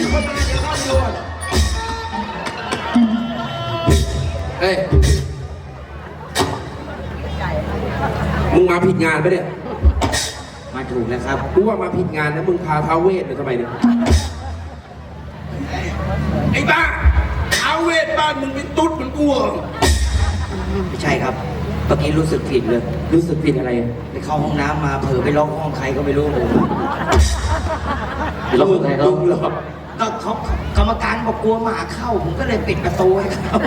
เข้ามาเดี๋ยวเข้าไปดูก่อนเฮ้ย มึงมาผิดงานปะเนี่ย มาถูกแล้วครับ กูว่ามาผิดงานนะมึงพาท้าวเวทมาทำไมเนี่ย ไอ้บ้าท้าวเวทบ้านมึงเป็นตุ๊ดเหมือนกูเหรอไม่ใช่ครับเมื่อกี้รู้สึกผิดเลย รู้สึกผิดอะไรอะไปเข้าห้องน้ำมาเผลอไปล็อกห้องใครก็ไม่รู้ผมเรามึงไงเราหรอก็ เขากรรมการบอกกลัวหมาเข้า ผมก็เลยปิดประตูให้เขา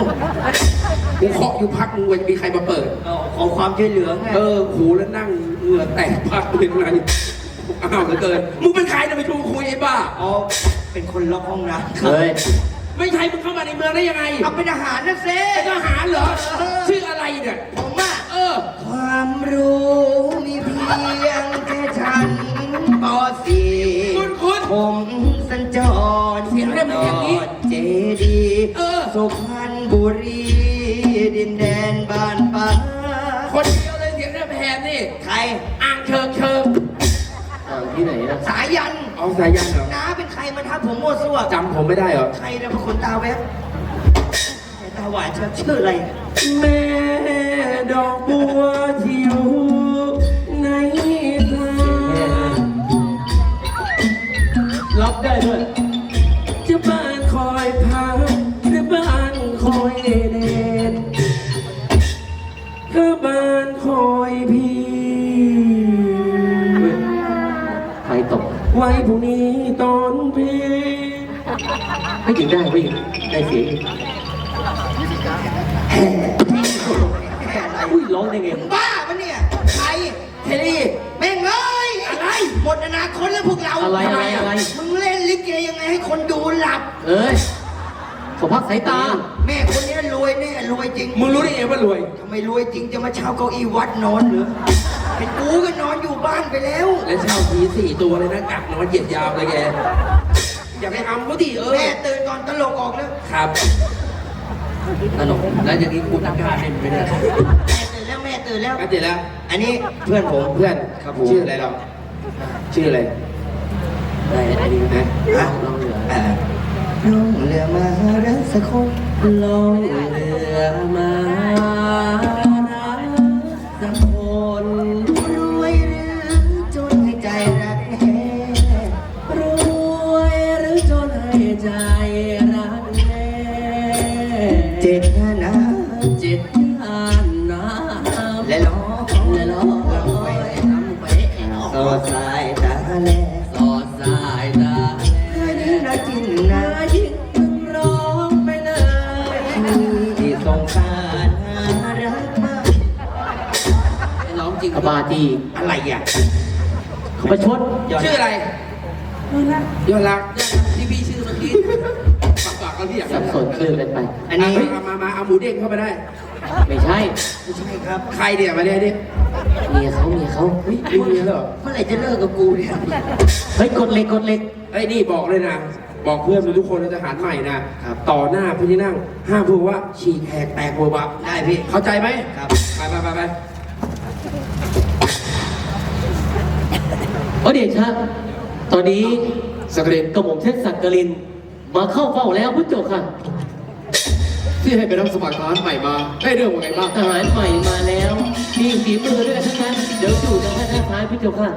กูเคาะอยู่พักมึงว่าจะมีใครมาเปิด เอาขอความช่วยเหลือไงเออขูแล้วนั่งเหงื่อแตกพักเป็นไรอ้าวเหลือเกินมึงเป็นใครนะไปชวนคุยไอ้บ้า อ๋อเป็นคนล็อกห้องน้ำเฮ้ยไม่ใช่มึงเข้ามาในเมืองได้ยังไงเอาเป็นอาหารนะเซ่เป็นทหารเหรอ ชื่ออะไรเนี่ยผมอะเออ ความรู้ ดีย์เออ สุพรรณบุรี ดินแดนบ้านป่าคนเดียวเลยเสียงเรียบแหบนี่ใครอ่างเชิงเชิงอ่างที่ไหนนะสายันเอาสายยันเหรอน้าเป็นใครมาทักผมมั่วซั่วจำผมไม่ได้เหรอ ใครนะเป็นคนตาแวบตาหวานเชื่อชื่ออะไร แม่ดอกบัวที่อยู่ในตารับได้ด้วย รุ่งนี้ตอนพี่ไม่ถึงได้ไม่ถึงได้เสียงอีกอุ้ยร้องได้ไงบ้าปะเนี่ยใครเทลี่แม่งเอ้ยอะไรหมดอนาคตแล้วพวกเราอะไรอะไรอะไรมึงเล่นลิเกยังไงให้คนดูหลับ เอ้ยขอพักสายตา แม่คนนี้รวยแน่รวยจริง มึงรู้ได้ไงว่ารวยทำไมรวยจริงจะมาเช่าเก้าอี้วัดนอนเหรอ เป็นกูก็นอนอยู่บ้านไปแล้ว และเช่าผีสี่ตัวเลยนะกักนอนเหยียดยาวเลยแก อย่าไปทำเขาดิเออแม่ตื่นก่อนตลกออกแล้วครับตลกแล้วอย่างนี้กูตั้งกล้าเล่นไปเนี่ยแม่ตื่นแล้วแม่ตื่นแล้ว ก็เสร็จแล้ว อันนี้เพื่อนผมเพื่อนครับผมชื่ออะไรเราชื่ออะไรได้ได้ดีนะอะลองเหลืออะล่องเรือมารักสักคนลองเรือมา บาจีอะไรอะเขาประชดชื่ออะไรยอดรักที่พี่ชื่อเมื่อกี้ฝากฝากเขาเรียกสับสนคลื่นกันไป อันนี้เฮ้ยมามามาเอาหมูเด้งเข้ามาได้ ไม่ใช่ไม่ใช่ครับ ใครเนี่ยมาเนี่ยดิเมียเขาเมียเขาเฮ้ยมีเมียแล้วเหรอเมื่อไหร่จะเลิกกับกูเนี่ยเฮ้ยกดเหล็กกดเหล็กเฮ้ยนี่บอกเลยนะบอกเพื่อนทุกคนในทหารใหม่นะต่อหน้าพี่ที่นั่งห้ามพูดว่าฉีกแหกแตกหัวบะได้พี่เข้าใจไหมครับไปไปไปไป โอ้เดชะตอนนี้สักเรนกระหม่อมเช่นสักกลิน มาเข้าเฝ้าแล้วพุทธเจ้าค่ะที่ให้ไปรับสมัครทหารใหม่มา ได้เรื่องว่าไงบ้างทหารใหม่มาแล้ว มีฝีมือด้วยทั้งนั้นเดี๋ยวอยู่ทางด้านซ้ายพุทธเจ้าค่ะ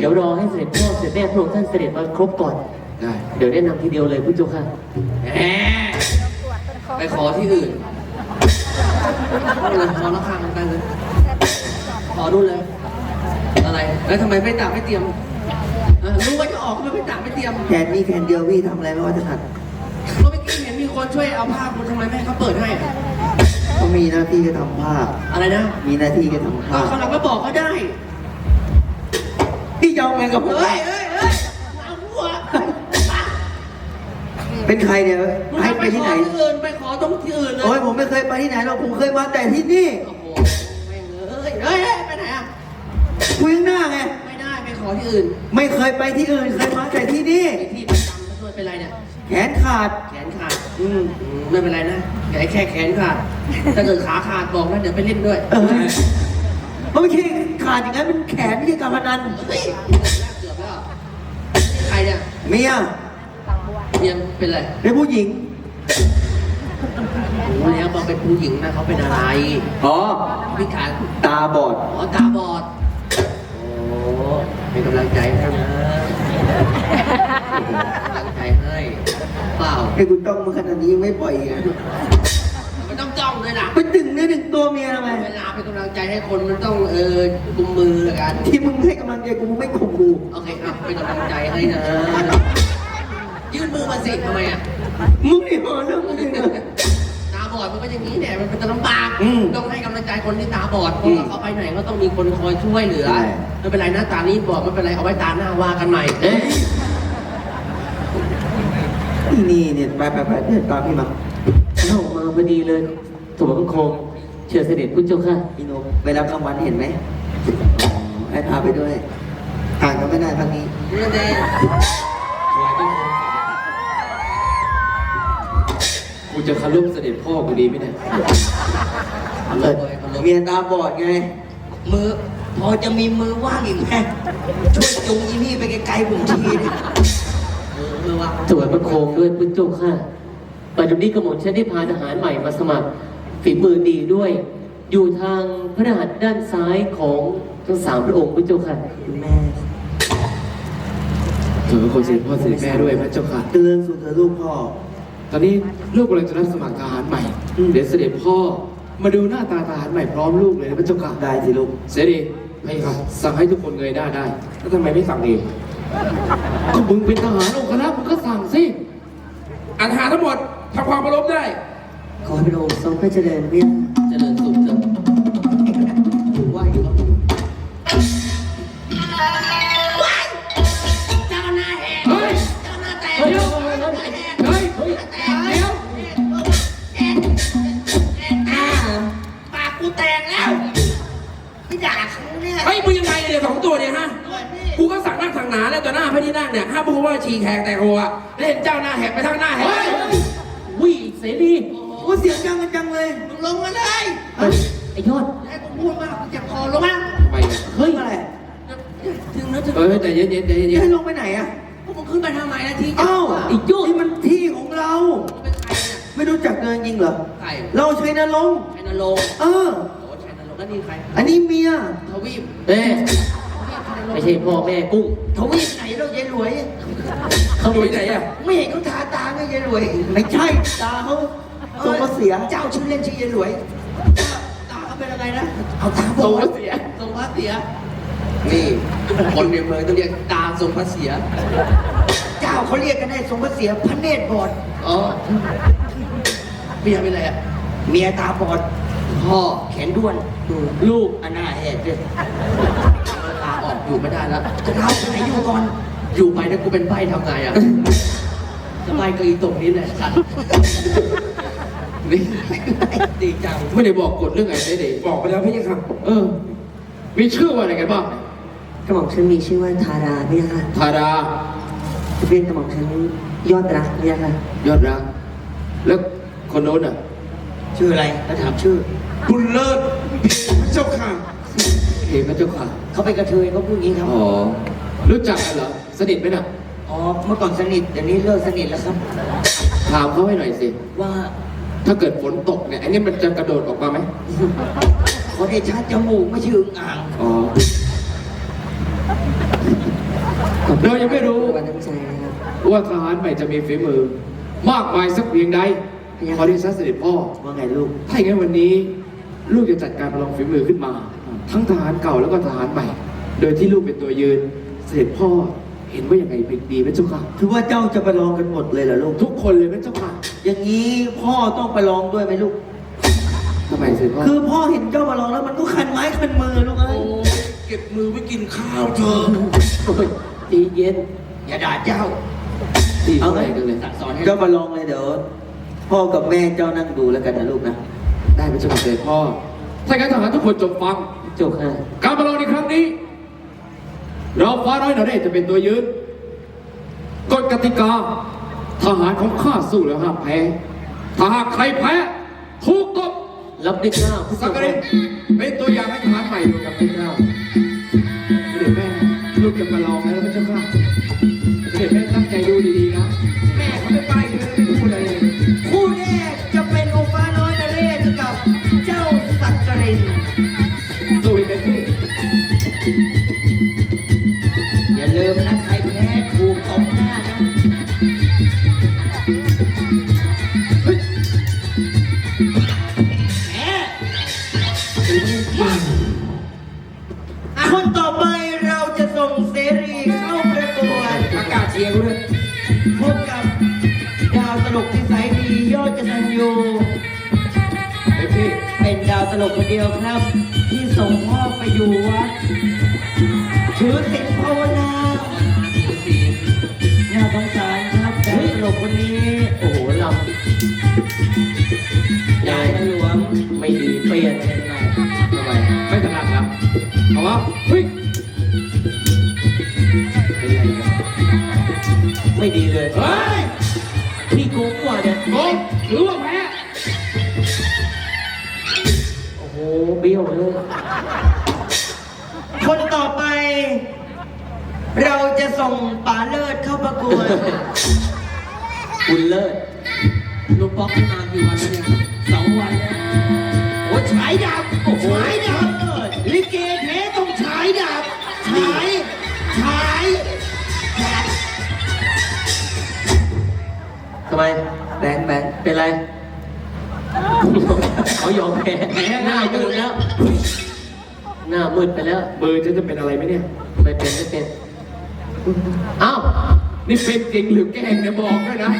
เดี๋ยวรอให้เสด็จพ่อเสด็จแม่พระองค์ท่านเสด็จมาครบก่อน ได้เดี๋ยวแนะนำทีเดียวเลยพุทธเจ้าค่ะแหมไปขอที่อื่นเอาเลยขอราคามันไปเลยขอดูเลย อะไรแล้วทำไมไม่ตากไม่เตรียมเออรู้ว่าจะออกทำไมไม่ตากไม่เตรียม แขนนี้แขนเดียวพี่ทำอะไรไม่ว่าจะขัดก็เมื่อกี้เห็นมีคนช่วยเอาผ้าคุณทำไมแม่ให้เขาเปิดให้อะก็มีหน้าที่ก็ทำผ้า อะไรนะมีหน้าที่ก็ทำก็ผ้าเขาหลังก็บอกเขาได้ พี่ยอมงานกับผมเฮ้ยเฮ้ยเฮ้ยเอาหัวเป็นใครเนี่ยมึงให้ไปไปที่ที่ไหไหนนที่อื่นไปขอตรงที่อื่นเลยโอ้ยผมไม่เคยไปที่ไหนหรอกผมเคยมาแต่ที่นี่ โอ้โหแม่งเอ้ยเฮ้ยเฮ้ยไปไหนอะ คุยข้างหน้าไง ไม่ได้ไปขอที่อื่นไม่เคยไปที่อื่นเคยมาแต่ที่นี่ ไอ้ที่ประจำเขาด้วยเป็นไรเนี่ยแขนขาด แขนขาดอืมอืมไม่เป็นไรนะแค่แค่แขนขาดถ้าเกิดขาขาดบอกนะเดี๋ยวไปเล่นด้วยเออมันไม่ใช่ขาดอย่างนั้นเป็นแขนไม่ใช่การพนันเฮ้ยเกือบแล้วใครเนี่ยเมียเเทียมเป็นอะไรเป็นผู้หญิง รู้แล้วว่าเป็นผู้หญิงนะเขาเป็นอะไรอ๋อพิการตาบอด อ๋อตาบอดโอ้ เป็นกำลังใจให้นะกำลังใจให้เปล่าให้คุณต้องมาขนาดนี้ยังไม่ปล่อยอีกนะไม่ต้องจ้องเลยนะไปดึงเนื้อดึงตัวเมียทำไมเวลาเป็นกำลังใจให้คนมันต้องเออกุมมือกันที่มึงให้กำลังใจกูมึงไม่ข่มกูโอเคอะเป็นกำลังใจให้นะยื่นมือมาสิทำไมอะมึงนี่หาเรื่องมึงจริงเลยตา บอดมันก็อย่างนี้แหละมันเป็นลำบากอืมต้องให้กำลังใจคนที่ตาบอดเพราะว่าเขาไปไหนก็ต้องมีคนคอยช่วยเหลือใช่ ไม่เป็นไรนะตานี้บอดไม่เป็นไรเอาไว้ตาหน้าว่ากันใหม่เอ๊ะนี่เนี่ยไปไปไปเดินตามพี่มาเข้ามาพอดีเลยถวายบังคมเชิญเสด็จพุทธเจ้าค่ะ พี่นกไปรับรางวัลเห็นไหมอ๋อให้พาไปด้วยห่างกันไม่ได้พักนี้นี่เด้สวย กูจะคารพเสด็จพ่อกูดีไหมเนี่ยเออเคารพเมียตาบอดไง มือ พอจะมีมือว่างอีกไหมช่วยจุงอีนี่ไปไกลๆผมทีดิเออเออว่ะถวายบังคมด้วยพุทธเจ้าค่ะปัจจุบันนี้กระหม่อมฉันได้พาทหารใหม่มาสมัครฝีมือดีด้วย อยู่ทางพระหัตถ์ด้านซ้ายของทั้งสามพระองค์พุทธเจ้าค่ะคุณแม่ถือคนเสด็จพ่อเสด็จแม่ด้วยพระเจ้าค่ะเจริญสุขเถอะลูกพ่อ ตอนนี้ลูกกำลังจะรับสมัครทหารใหม่อืมเดี๋ยวเสด็จพ่อมาดูหน้าตาทหารใหม่พร้อมลูกเลยนะพระเจ้าค่ะได้สิลูก เสด็จไม่ครับสั่งให้ทุกคนเงยหน้าได้ แล้วทำไมไม่สั่งเองก็มึงเป็นทหารองค์คณะมึงก็สั่งสิอันทหารทั้งหมดทำความเคารพได้ ขอให้พระองค์ทรงพระเจริญเวีย เขาเนี่ยเฮ้ยมึงยังไงเนี่ยสองตัวเนี่ยฮะ กูก็สั่งนั่งสั่งหนาแล้วต่อหน้าพระที่นั่งเนี่ยห้ามพูดว่าฉีกแหกแต่หัวเล่นเจ้าหน้าแหกไปทางหน้าแหกเฮ้ยวิ่เสรีว่าเสียงดังกันจังเลยมึงลงมาเลยเฮ้ยไอ้ยอดให้กูพูดมากกูเจ็บคอลงมาไปเฮ้ยอะไรถึงนะถึงเฮ้ยใจเย็นๆใจเย็จะให้นลงไปไหนอะพวกมึงขึ้นไปทำไมนะที่อ้าวไอ้โจ้นี่มันที่ของเราเป็นใครเนี่ยไม่รู้จักเดินจริงเหรอใครเราใช้นรงค์ชัยนรงค์เออโอ้ชัยนรงค์ แล้วนี่ใครอันนี้เมียทวีปเอ๊ะไม่ใช่พ่อแม่กุ้งทวีปไหนเรายายรวยเขาๆอยู่ที่ไหนอะไม่เห็นเขาทาตาไงยายรวยไม่ใช่ตาเขาทรงมาเสียเจ้าชื่อเล่นชื่อยายรวยตาเขาเป็นอะไรนะเอาตาบทรองพระดเสียทรงพระเสียนี่คนในเมืองต้องเรียกตาทรงพระเสีย เจ้าเขาเรียกกันได้ทรงพระเสียพระเนตรบอดอ๋อเมียเป็นไรอะเมียตาบอด พ่อแขนด้วนลูกอันหน้าแหกเลยลาออกอยู่ไม่ได้แล้วจะเล่าไหนอยู่ก่อน อยู่ไปนะกูเป็นใบทำไงอะจะใบก็อีตรงนี้แหละสัตว์นี่ดีจังไม่ได้บอกกฎเรื่องไงเสด็จบอกไปแล้วพี่ยังครับ เออ มีชื่อว่าอะไรกันบ้างกระหม่อมฉันมีชื่อว่าทาราเนี่ยค่ะธาดาเป็นกระหม่อมฉันยอดรักเนี่ยค่ะยอดรัก แล้วคนโน้นอะ ชื่ออะไรแล้วถามชื่อ บุญเลิศพระเจ้าค่ะ เอกพระเจ้าค่ะ เขาเป็นกระเทยเขาพูดอย่างนี้ครับ อ๋อ รู้จักกันเหรอ สนิทไหมน่ะ อ๋อ เมื่อก่อนสนิทเดี๋ยวนี้เลิกสนิทแล้วครับ ถามเขาให้หน่อยสิ ว่าถ้าเกิดฝนตกเนี่ย อันนี้มันจะกระโดดออกมาไหม ขอเดชะจมูกไม่ใช่อึ่งอ่างอ๋อ เรายังไม่รู้ วันน้ำใจนะครับ ว่าทหารใหม่จะมีฝีมือ มากมายสักเพียงใดขอเดชะเสด็จพ่อ ว่าไงลูก ถ้าอย่างนั้นวันนี้ ลูกจะจัดการประลองฝีมือขึ้นมา ทั้งทหารเก่าแล้วก็ทหารใหม่ โดยที่ลูกเป็นตัวยืน เสด็จพ่อเห็นว่าอย่างไรเป็นดีไหมเจ้าค่ะคือว่าเจ้าจะไปลองกันหมดเลยเหรอลูก ทุกคนเลยไหมเจ้าค่ะ อย่างนี้พ่อต้องไปลองด้วยไหมลูก ทำไมเสด็จพ่อคือพ่อเห็นเจ้ามาลองแล้วมันก็คันไม้คันมือลูกเอ้ยโอ้ยเก็บมือไว้กินข้าวเถอะโอ้ยใจเย็น อย่าด่าเจ้าดีเอาเท่าไงไหร่กันเลยสั่งสอนให้เจ้ามาลองเลยเดี๋ยวพ่อกับแม่เจ้านั่งดูแล้วกันนะลูกนะ ได้ไหมเจ้าค่ะเสด็จพ่อถ้าอย่างนั้นทหารทุกคนจงฟังเจ้าค่ะการประลองในครั้งนี้ เราฟ้าน้อยหนาเรศจะเป็นตัวยืนกฎกติกา ทหารของข้าสู้แล้วห้ามแพ้ ถ้าหากใครแพ้ถูกตบรับด้วยเกล้าวพุทธสักเจ้ากริค่ะนเป็นตัวอย่างให้ทหารใหม่ดูกับพี่เจ้าเสด็จแม่ลูกจะมาลองแล้วพระเจ้าค่ะ ลกคนเดียวครับ ที่ส่งพ่อไปอยู่วัดถือศีลภาวนาน่าสงสารครับดาวตลกคนนี้ โอ้โหลยายหลวงไม่ดีเปลี่ยนทำไมไม่ถนัดแล้วเอาวะเฮ้ยเป็นไรกันไม่ดีเลยเฮ้ยพี่โกงกว่าเนี่ยโกงหรือว่าแพ้ เบี้ยวเลย คนต่อไป เราจะส่งป๋าเลิศเข้าประกวด คุณเลิศลูกป๊อกมากี่วันแล้วเนี่ยสองวันแล้วโอ้ฉายดาบฉายดาบลิเกเทต้องฉายดาบฉายฉายฉายทำไมแบงค์แบงค์เป็นไร เขายอมแพ้หน้ามืดแล้ว หน้ามืดไปแล้ว มือฉันจะเป็นอะไรไหมเนี่ยไม่เป็นไม่เป็นอ้าวนี่เป็นจริงหรือแกล้งเนี่ยบอกด้วยนะ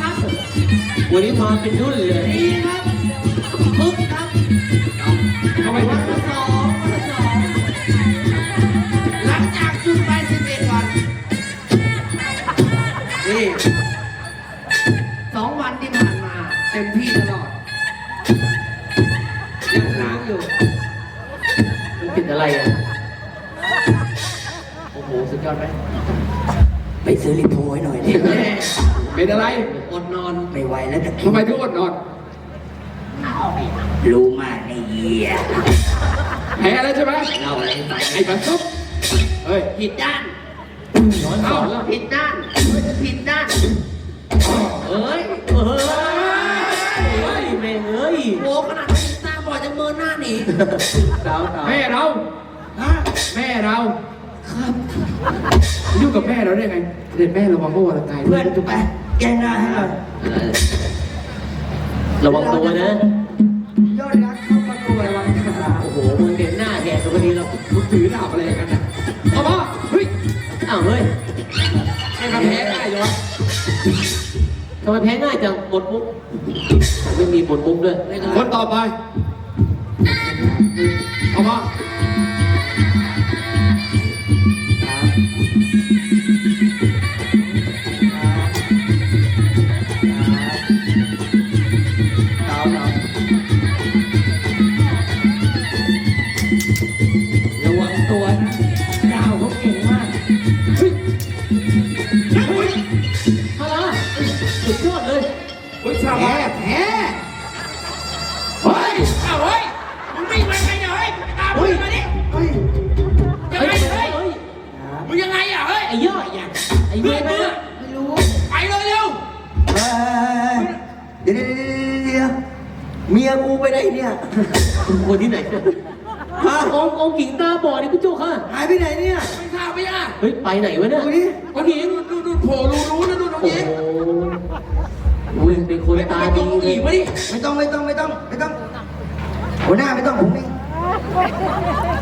ครับวันนี้มาเป็นรุ่นเลยดีครับปึ๊กครับทำไมวันละสองวันละสองหลังจากจุดไปสิบเอ็ดวันนี่สองวันที่ผ่านมาเต็มที่ตลอด ยังค้างอยู่มันเป็นอะไรอะโอ้โหสุดยอดไหมไปซื้อลิโพให้หน่อยดิแม่ เป็นอะไรอดนอนไม่ไหวแล้วจะทำไมถึงอดนอนรู้มากในเยียแพ้แล้วใช่ไหมเราอะไรไปไอ้บัตรซุปเฮ้ยผิดด้านย้อนสอนแล้วผิดด้านผิดด้านเอ้ยเอ้ยเฮ้ยแม่งเอ้ยโอ้ขนาดนี้ตาบอดจะเมินหน้าหนีสาวสาวแม่เราฮะแม่เราครับยุ่งกับแม่เราได้ไงเด็ดแม่ระวังพวกวรกายเพื่อนไป แกหน้าให้หน่อยระวังตัวนะ ยอดรักเข้าประกวดวันคาโอ้โหมึงเด่นหน้าแหกตัวพอดีเรามึงถือดาบอะไรกันนะเอามาเฮ้ย อ้าวเฮ้ยให้มันแพ้ได้เหรอทำไมแพ้ง่ายจังหมดมุกไม่มีหมดมุกด้วยคนต่อไป เอามา ไปไหนวะเนี่ยดูดิคนหญิงดูดูโผล่รู้รู้นะดูน้องโอ้หญิงโหอุ้ยเป็นคนตาไปดีตรงเลหญิยงมาดิไม่ต้องไม่ต้องไม่ต้องไม่ต้องหัวหน้าไม่ต้องผมเอง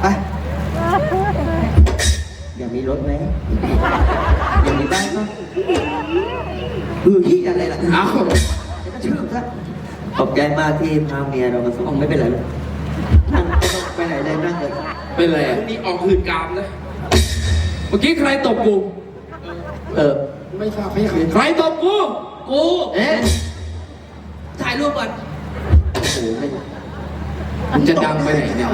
ไปอยากมีรถไหมอยากมีบ้านปะเออที่อะไรล่ะเอาเดี๋ยวก็ชื่อซะขอบใจมากที่พาเมียเรามาส่งไม่เป็นไรหรอกนั่งไม่ต้องไปไหนเลยนั่งเลยเป็นไรพอะรุ่งนี้ออกหื่นกามนะ เมื่อกี้ใครตบกู เออ ไม่ทราบไม่อยากใครตบกู กูเอ๊ะถ่ายรูปก่อนโอ้โหไม่มันจะดังไปไหนเนี่ย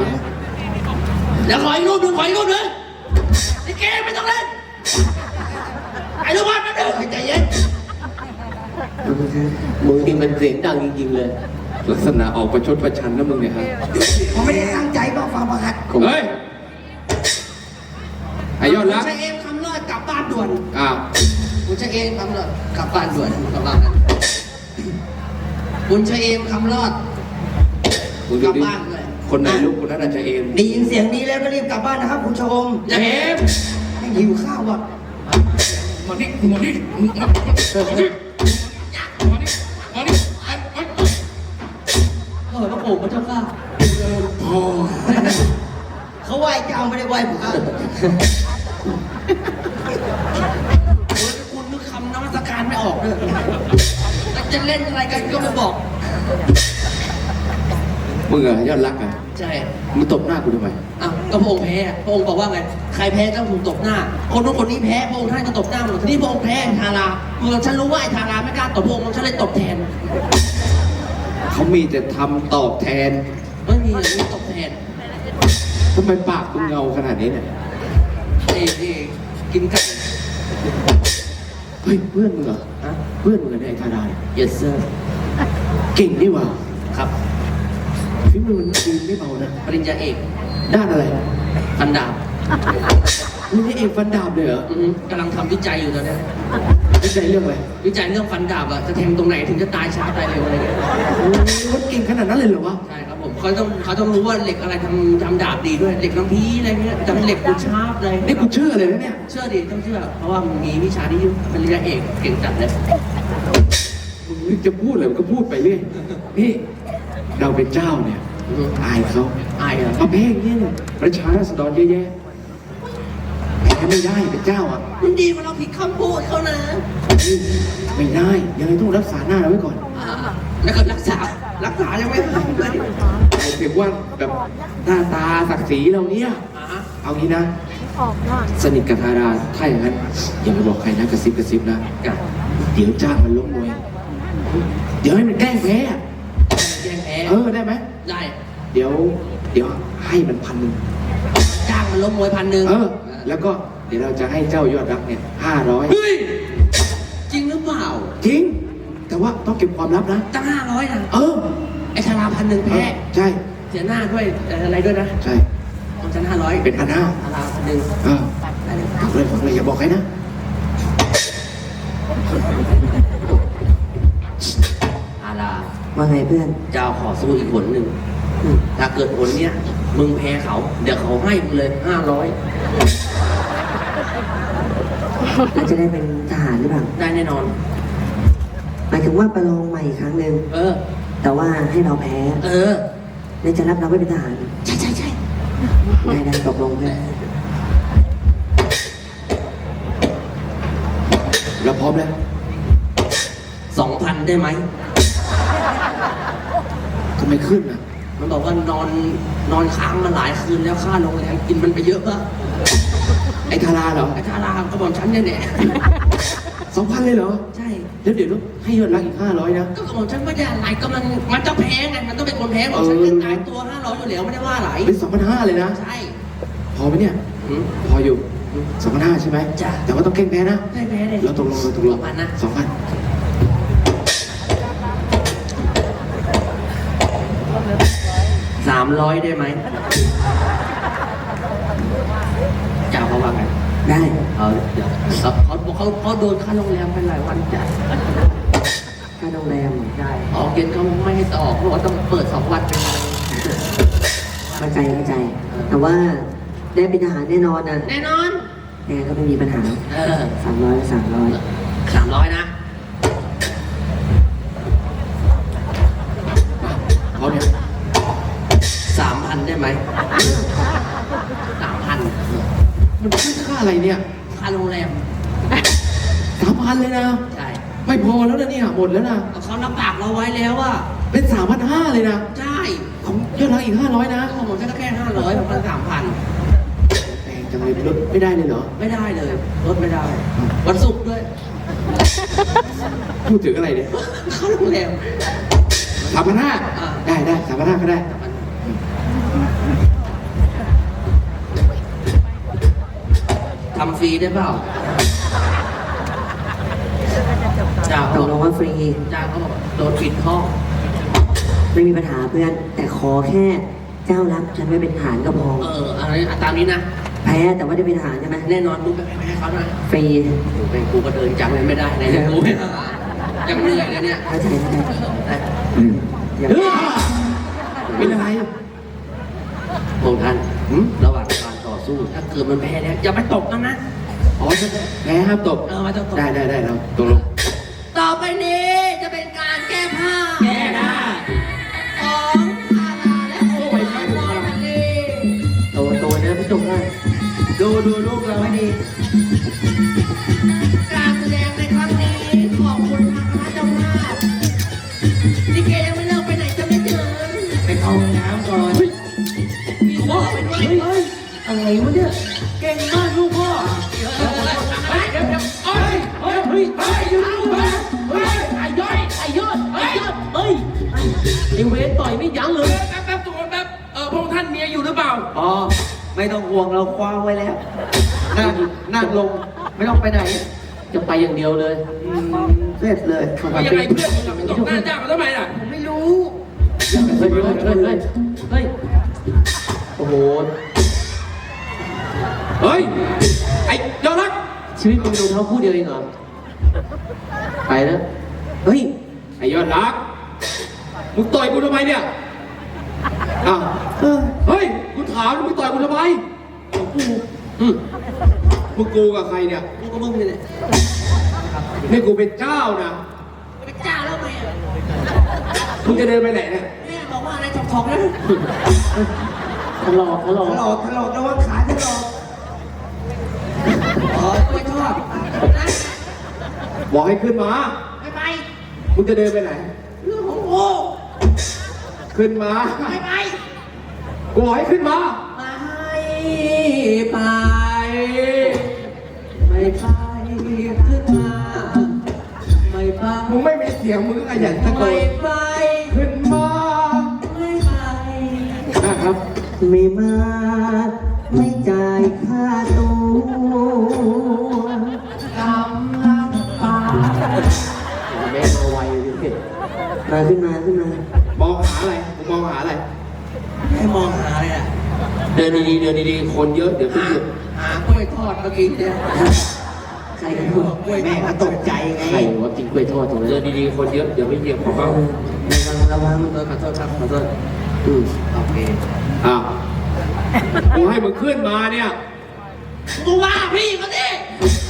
แล้วขออีกรูปหนึงขออีกรูปหนึงไอ้เกมไม่ต้องเล่นไอ้ลูกบอลแป๊บนึงใจเย็นมึงนี่มันเสียงดังจริงๆเลย ลักษณะออกประชดประชันนะมึงเนี่ยครับ ผมไม่ได้ตั้งใจมาฟังประหัดเฮ้ย ไอ้ยอดรักคุณชายเอมคำเลิศกลับบ้านด่วนอ้าวคุณชายเอมคำเลิศกลับบ้านด่วนกลับบ้านกันคุณชายเอมคำเลิศมึงกดูลับดิบ้านเลย คนไหนลูกคนนั้นอาจจะเอ็มได้ยินเสียงนี้แล้วก็รีบกลับบ้านนะครับคุณชมอย่าเกมยังหิวข้าวอะมานี่มานี่มานี่มานี่มานี่มานี่เออพระโอ่งพระเจ้าข้าพอเขาไหว้เจ้าไม่ได้ไหว้พระ คุณนึกคำนมัสการไม่ออกเลยแล้วจะเล่นอะไรกันก็ไม่บอก มึงอะยอดรักอะใช่ มึงตบหน้ากูทำไมอ้าวก็พระองค์แพ้พระองค์บอกว่าไง ใครแพ้ต้องถูกตบหน้า คนนู้นคนนี้แพ้พระองค์ท่านก็ตบหน้าหมดทีนี้พระองค์แพ้ทาราเมื่อฉันรู้ว่าไอ้ทาราไม่กล้าตบพระองค์ฉันเลยตบแทน เขามีแต่ทำตอบแทน ไม่มีอย่างนี้ตบแทนทำไมปากมึงเงาขนาดนี้เนี่ย เอ้เอ้กินไก่เฮ้ยเพื่อนมึงเหรอฮะเพื่อนมึงเหรอเนี่ยไอ้ทาดาเนี่ย yes sir เก่งนี่หว่าครับฝีมือมันดีไม่เบานะ ปริญญาเอกด้านอะไรฟันดาบมึงนี่เองฟันดาบเลยเหรออืมกำลังทำวิจัยอยู่ตอนเนี้ยไม่ใช่เรื่องอะไรวิจัยเรื่องฟันดาบอะจะแทงตรงไหนถึงจะตายช้าตายเร็วอะไรเงี้ยโอ้ยมันเก่งขนาดนั้นเลยเหรอวะ ใช่ครับผม เขาต้องเขาต้องรู้ว่าเหล็กอะไรทำทำดาบดีด้วยเหล็กน้ำพีอะไรเงี้ยจำเหล็กกูชาร์ปอะไรนี่กูเชื่อเลยนะเนี่ย เชื่อดิต้องเชื่อ เพราะว่ามันมีวิชาที่ปริญญาเอกเก่งจัดเลยมึงนึกจะพูดอะไรมึงก็พูดไปเรื่อยนี่เราเป็นเจ้าเนี่ยอืมอายเขาอายเหรอเอาแพ้อย่างนี้เนี่ยประชาราษฎรเยอะแยะแพ้ไม่ได้เป็นเจ้าอะมันดีกว่าเราผิดคำพูดเขานะ ไม่ได้ยังไงต้องรักษาหน้าเราไว้ก่อนอ่าแล้วก็รักษารักษายังไม่หายเลย หมายถึงว่าแบบหน้าตาศักดิ์ศรีเราเนี่ย อ่าฮะเอางี้นะสนิทกับทาราถ้าอย่างนั้น อย่าไปบอกใครนะกระซิบกระซิบนะกับเดี๋ยวจ้างมันล้มมวย เดี๋ยวให้มันแกล้งแพ้อะแย่งแพ้เออได้ไหมได้เดี๋ยว เดี๋ยวให้มันพันหนึ่งจ้างมันล้มมวยพันหนึ่งเออ แล้วก็เดี๋ยวเราจะให้เจ้ายอดรักเนี่ยห้าร้อยเฮ้ย จริงหรือเปล่า จริง แต่ว่าต้องเก็บความลับนะ ตั้งห้าร้อยนะเออ ไอ้ชาลาพันหนึ่งแพ้ใช่ เสียหน้าด้วยเอ่ออะไรด้วยนะใช่ ของฉันห้าร้อยเป็นพันห้า ชาลาพันหนึ่งเออได้เลยฟังเลยฟังเลยอย่าบอกใครนะอาลาว่าไงเพื่อนเจ้าขอสู้อีกผลหนึ่งถ้าเกิดผลเนี้ยมึงแพ้เขา เดี๋ยวเขาให้มึงเลยห้าร้อยเราจะได้เป็นทหารหรือเปล่า ได้แน่นอน หมายถึงว่าประลองใหม่อีกครั้งหนึ่งเออ แต่ว่าให้เราแพ้เออ แล้วจะรับเราไว้เป็นทหาร ใช่ใช่ใช่ได้ได้ตกลงเพื่อนเราพร้อมแล้วสองพันได้ไหม ทำไมขึ้นอะมันบอกว่านอนนอนค้างมาหลายคืนแล้วค่าโรงแรมกินมันไปเยอะปะไอ้ทาราเหรอไอ้ชาลาก็บอกฉันเนี่ยแหละสองพันเลยเหรอ ใช่ แล้วเดี๋ยวต้องให้ยอดรักอีกห้าร้อยนะ ก็บอกฉันไม่ได้อะไรก็มันมันจะแพ้ไงมันต้องเป็นคนแพ้บอกฉันเออจะตายตัวห้าร้อยอยู่แล้วไม่ได้ว่าอะไรเป็นสองพันห้าเลยนะ ใช่ พอไหมเนี่ย หืม พออยู่สองพันห้าใช่ไหมจ้ะ แต่ว่าต้องแกล้งแพ้นะได้แพ้เลย เราตกลงเราตกลงสองพันนะ สองพันสามร้อยได้ไหมเจ้าเขาว่าไง ได้เอาเดี๋ยวเขาเขาบอกเขาเขาโดนค่าโรงแรมไปหลายวันจ้ะค่าโรงแรมใช่ออกเย็นเขาไม่ให้ต่อเพราะว่าต้องเปิดสองวันเป็นวันเข้าใจเข้าใจ แต่ว่าได้เป็นทหารแน่นอนนะแน่นอนแน่ก็ไม่มีปัญหาเออสามร้อยสามร้อยสามร้อยนะพร้อมเนี่ยสามพันได้ไหมสามพันมันขึ้นค่า อะไรเนี่ยค่าโรงแรมสามพันเลยนะ ใช่ไม่พอแล้วนะเนี่ยหมดแล้วนะเขารับปากเราไว้แล้วว่าเป็นสามพันห้าเลยนะใช่ของยอดรักอีกห้าร้อยนะก็ผมจะแค่ห้าร้อยผมพันสามพันแพงจังเลยลดไม่ได้เลยเหรอไม่ได้เลยลดไม่ได้ วันศุกร์ด้วยพูดถึงอะไรเนี่ยค่าโรงแรมสามพันห้าอ่าได้ได้สามพันห้าก็ได้ ทำฟรีได้เปล่าจ้าตเขากลงว่าฟรีจ้าเขาบอกโดนปิดห้องไม่มีปัญหาเพื่อน แต่ขอแค่เจ้ารับฉันไว้เป็นทหารก็พอ เอออะไรตามนี้นะ แพ้แต่ว่าได้เป็นทหารใช่ไหมแน่นอนมึงไปแพ้เขาหน่อยฟรีเป็นกูก็เดินจังเลยไม่ได้เลยเนี่ยกูยังเหนื่อยเลยเนี่ยเข้าใจเข้าใจแต่อย่าเฮ้ยเป็นอะไรพวกท่านหืมระหว่างการต่อ สู้ ถ้าเกิดมันแพ้แล้วอย่าไปตกมันนะ อ๋อแพ้ห้ามตบ เออไม่ต้องตบได้ได้ได้ครับตกลงต่อไปนี้จะเป็นการแก้ผ้าแก้หน้าของอาลาและโอ้ยพรวันนี้โตโตนะพระเจ้าค่ะดูดูลูกเราให้ดีการแสดงในครั้ง วะเนี่ย เก่งมากลูกพ่อเฮ้ยเดี๋ยวเดี๋ยวเฮ้ยเฮ้ยเฮ้ยเฮ้ยเฮ้ยเฮ้ยไอ้ย่อยไอ้ยอดไอ้ยอดเฮ้ยไอ้เวรต่อยไม่ยั้งเลย แป๊บแป๊บตัวแป๊บเออพวกท่านเมียอยู่หรือเปล่า อ๋อ ไม่ต้องห่วงเราคว้าไว้แล้ว นั่งนั่งลง ไม่ต้องไปไหน จะไปอย่างเดียวเลยเสร็จเลยว่ายังไงเพื่อนมึงอะไปตบหน้าเจ้าเขาทำไมล่ะผมไม่รู้ เฮ้ยเฮ้ยเฮ้ยเฮ้ยเฮ้ยโอ้โห เฮ้ย ไอ้ยอดรัก ชีวิตมึงรองเท้าคู่เดียวเองเหรอ ไปแล้ว เฮ้ย ไอ้ยอดรัก มึงต่อยกูทำไมเนี่ยอ้าวเออเฮ้ย กูถามมึงต่อยกูทำไมกูอืมมึงกูกับใครเนี่ย กูกับมึงนี่แหละนี่กูเป็นเจ้านะเป็นเจ้าแล้วไหมอะมึงจะเดินไปไหนเนี่ยแม่บอกว่าอะไรถอกๆนะ ทะลอกทะลอถกลอกถลอกระวังขาถลอกอ๋อไม่ช อบนะบอกให้ขึ้นมาไม่ไปมึงจะเดินไปไหนเรื่องของกูขึ้นมาไม่ไปกูบอกให้ขึ้นมาไม่ไป ไม่ไปขึ้นมาไม่ไปมึงไม่มีเสียงมึงก็ขยันตะโกไม่นไปขึ้นมาไม่ไปนะครับไม่มา ไม่จ่ายค่าตัวกำลังไปแม่มาไวเลยพี่มาขึ้นมาขึ้นมามองหาอะไรมึงมองหาอะไรให้มองหาเลยอะเดินดีๆเดินดีๆคนเยอะเดี๋ยวพี่หาหากล้วยทอดเมื่อกี้เนี่ยใครกันพูดกล้วยแม่ก็ตกใจไงใครวะกินกล้วยทอดตรงนั้นเดินดีๆคนเยอะเดี๋ยวไม่เหยียบของเขาระวังระวังขอโทษขอโทษครับขอโทษอืมโอเคอ้าว กูให้มึงขึ้นมาเนี่ยกูว่าพี่เขาดิ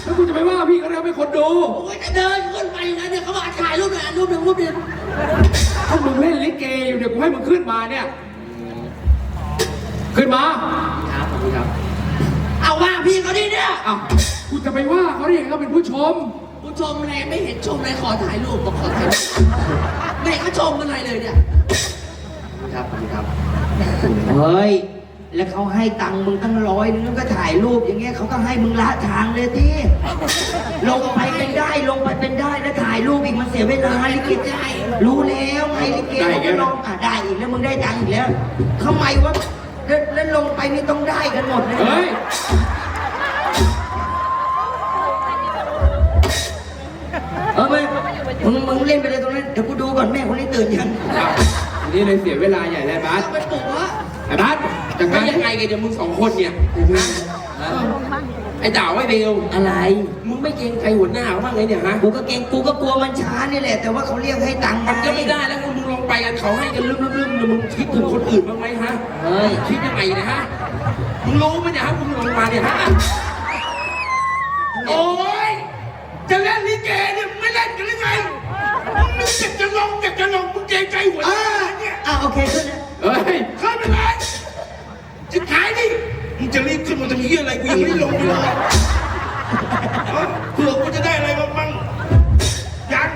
แล้วกูจะไปว่าพี่เขาแล้วเป็นคนดูกูก็จะเดินขึ้นไปอย่างนั้นเนี่ยเขาบอกถ่ายรูปหน่อยรูปหนึ่งรูปหนึ่งถ้ามึงเล่นลิเกอยู่เดี๋ยวกูให้มึงขึ้นมาเนี่ย ขึ้นมาครับขอบคุณครับ เอาว่าพี่เขาดิเนี่ยอ้าวกูจะไปว่าเขาได้ยังไงเขาเป็นผู้ชมผู้ชมอะไรไม่เห็นชมเลยขอถ่ายรูปบอกขอถ่ายรูปไม่เห็นเขาชมอะไรเลยเนี่ยครับครับ เฮ้ย แล้วเขาให้ตังค์มึงตั้งร้อยนึงก็ถ่ายรูปอย่างเงี้ยเขาก็ให้มึงละทางเลยที่ลงไปเป็นได้ลงไปเป็นได้แล้วถ่ายรูปอีกมันเสียเวลาลิเกได้รู้แล้วไงลิเกได้เขาอีกแล้ก็วลองอะได้อีกแล้วมึงได้ตังค์อีกแล้วทำไมวะแล้วแล้วลงไปนี่ต้องได้กันหมดเลยเฮ้ย เออไม่มึงมึงเล่นไปเลยตรงนั้นเดี๋ยวกูดูก่อนแม่คนนี้ตื่นยัง นี่เลยเสียเวลาใหญ่เลยบัสไปปลุกวะไอ้บัส จัดไปการยังไงกันเดี๋ยวมึงสองคนเนี่ยไอ้ด่าวไอ้เบลอะไร มึงไม่เกรงใจหัวหน้าเขาบ้างไงเนี่ยฮะกูก็เกรงกูก็กลัวมันช้านี่แหละ แต่ว่าเขาเรียกให้ตังค์มันก็ไม่ได้แล้วมึงลงไปกันเขาให้กันลืมลืมๆๆมึงคิดถึงคนอื่นบ้างไหมฮะเฮ้ยคิดยังไงเนะฮะมึงรู้ไหมเนี่ยฮะมึงลงมาเนี่ยฮะโอ้ยจะเล่นลิเกเนี่ยมึงไม่เล่นกันหรือไงมึงนึกอยากจะลงอยากจะลงมึงเกรงใจหัวหอ่าน้าเนี่ยอ่าโอเคขึ้นนะเฮ้ยเข้าไปเลย จะขายดิมึงจะรีบขึ้นมาทำเหี้ยอะไรกูยังไม่ได้ลงเลยเอ้าเผื่อกูจะได้อะไรบ้างมั้งยัง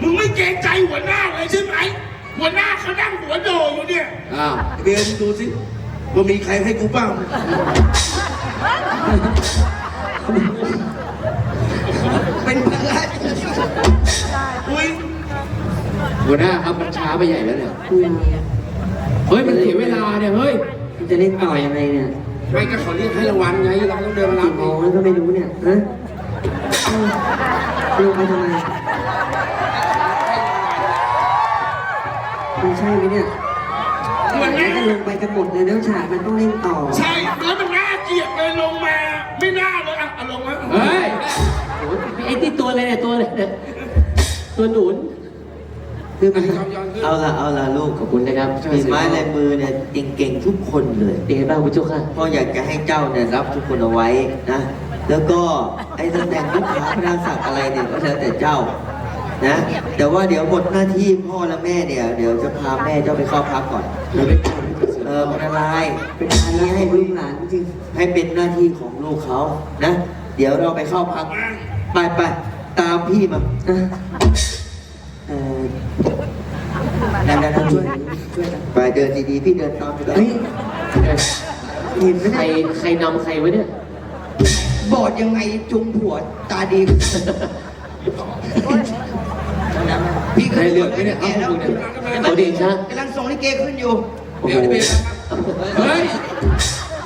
มึงไม่เกรงใจหัวหน้าเลยใช่ไหมหัวหน้าเขานั่งหัวโดอยู่เนี่ยอ้าวเบลมึงดูสิว่ามีใครให้กูบ้างเป็นพระอุ้ยหัวหน้าครับมันช้าไปใหญ่แล้วเนี่ยเฮ้ยมันเสียเวลาเนี่ยเฮ้ย มันจะเล่นต่อยังไงเนี่ยไม่ก็เขาเรียกให้รางวัลไงเราต้องเดินมารับกี่โมงแล้วก็ไม่รู้เนี่ยฮะเออลงไปทำไมมันใช่ไหมเนี่ยมันมันน่าก็ลงไปกันหมดเลยแล้วฉากมันต้องเล่นต่อ ใช่ แล้วมันน่าเกลียดเลยลงมา ไม่น่าเลยอะเอาลงมาเฮ้ยโอ้ยไอ้ที่ตัวอะไรเนี่ยตัวอะไรเนี่ยตัวหนุน คือมันยอมยอมขึ้น เอาละเอาละลูกขอบคุณนะครับมีไม้ลายมือเนี่ยเก่งๆทุกคนเลยเป็นไงบ้างคุณเจ้าค่ะพ่ออยากจะให้เจ้าเนี่ยรับทุกคนเอาไว้นะ แล้วก็ไอ้ตำแหน่งลูกค้าพระศักดิ์อะไรเนี่ยก็แล้วแต่เจ้านะ แต่ว่าเดี๋ยวหมดหน้าที่พ่อและแม่เนี่ยเดี๋ยวจะพาแม่เจ้าไปเข้าพักก่อนเออมันอะไรเป็นภาระให้ลูกหลานจริงให้เป็นหน้าที่ของลูกเขานะ เดี๋ยวเราไปเข้าพักไปไปตามพี่มาอะเออ นั่นนั่นช่วยช่วยกันไปเดินดีๆพี่เดินตามไปก่อนเฮ้ยเห็นไหมใครเนี่ยใครนำใครไว้เนี่ย บอดยังไงจุงผัวตาดีพี่ให้เลือกไหมเนี่ยแกแล้วเอาพวกมึงเนี่ยขอเดชะกำลังส่งลิเกขึ้นอยู่โอ้โหเดี๋ยวไปเฮ้ย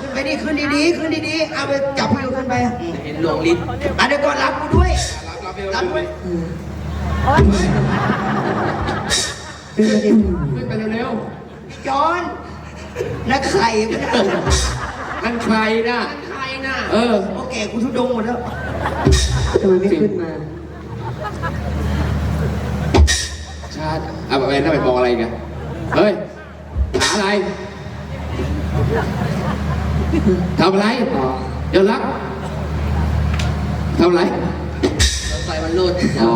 ขึ้นไปดิขึ้นดีๆขึ้นดีๆเอาไปจับให้ดูขึ้นไปเห็นหลวงลิ้นอะเดี๋ยวก่อนรับกูด้วยรับด้วย เป็นประเด็นขึ้นไปเร็วจอนนักไข่ไม่ได้ๆนั่นใครน่ะ ใครน่ะเออ โอเคกูทุดงหมดแล้วทำไมไม่ขึ้นมาชาติอะแบบนั้นไปมองอะไรกันเฮ้ย หาอะไรทำอะไรเดี๋ยวรักทำอะไรรถไฟ มันหลุดอ๋อ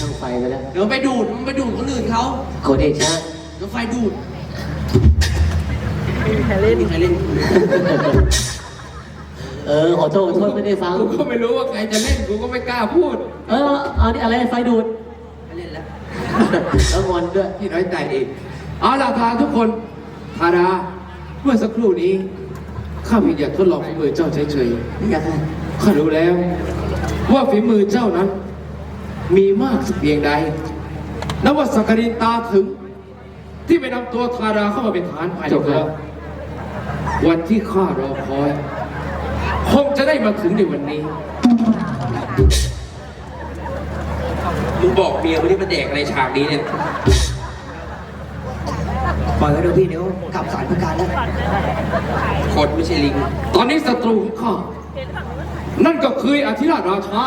ช่างไฟไปแล้วเดี๋ยวไปดูดมันไปดูดคนอื่นเขาขอเดชะรถไฟดูดใครเล่นใครเล่นเออขอโทษขอโทษไม่ได้ฟัง กูก็ไม่รู้ว่าใครจะเล่นกูก็ไม่กล้าพูดเออเอานี่อะไรไฟดูดไม่เล่นแล้วแล้วงอนด้วยพี่น้อยใจเองเอาล่ะทางทุกคนธาดาเมื่อสักครู่นี้ข้าเพียงอยากทดลองฝีมือเจ้าเฉยอยากให้ๆข้ารู้แล้ว ว่าฝีมือเจ้านั้น มีมากสักเพียงใดนับว่าสักการินตาถึง ที่ไปนำตัวธาดาเข้ามาเป็นฐานภายในเมืองวันที่ข้ารอคอย คงจะได้มาถึงในวันนี้ มึงบอกเมียไม่ได้มาแดกอะไรฉากนี้เนี่ย ปล่อยไว้เดี๋ยวพี่เดี๋ยวกลับสารพิการแล้วคนไม่ใช่ลิง ตอนนี้ศัตรูของข้า นั่นก็คืออธิราชราชา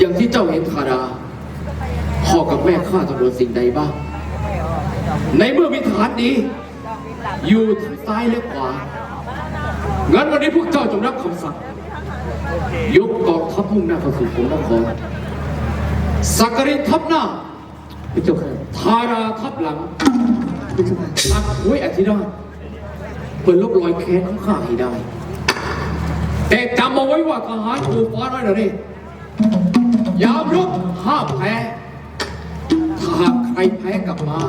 อย่างที่เจ้าเห็นธาดาพ่อกับแม่ข้าต้องโดนสิ่งใดบ้าง ในเมื่อมีฐานดีอยู่ทางซ้ายและขวา งั้นวันนี้พวกเจ้าจงรับคำสั่ง ยกกองทัพมุ่งหน้าเข้าสู่ผมนครสักการินทัพหน้าพี่จุกค่ะทาราทัพหลังพี่เจ้าข้าตักหวยอธิราชเพื่อลบรอยแค้นของข้าให้ได้ แต่จำเอาไว้ว่าทหารถูฟ้าน้อยนะนี่ ยามรบห้ามแพ้ถ้าหากใครแพ้กลับมา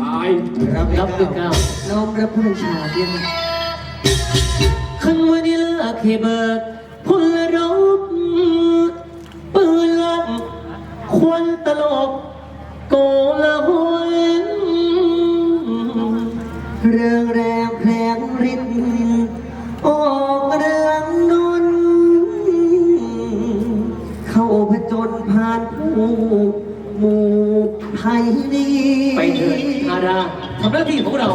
ตายรับรับด้วยเกล้าน้อมรับพระบัญชาเพียงขึ้นวันนี้เลิกให้เบิกพลรบปืนลบควันตลบโกลาหลเรื่องแรานผู้หมู่ไทยดีไปเถิดทาราทำหน้าที่ของเรา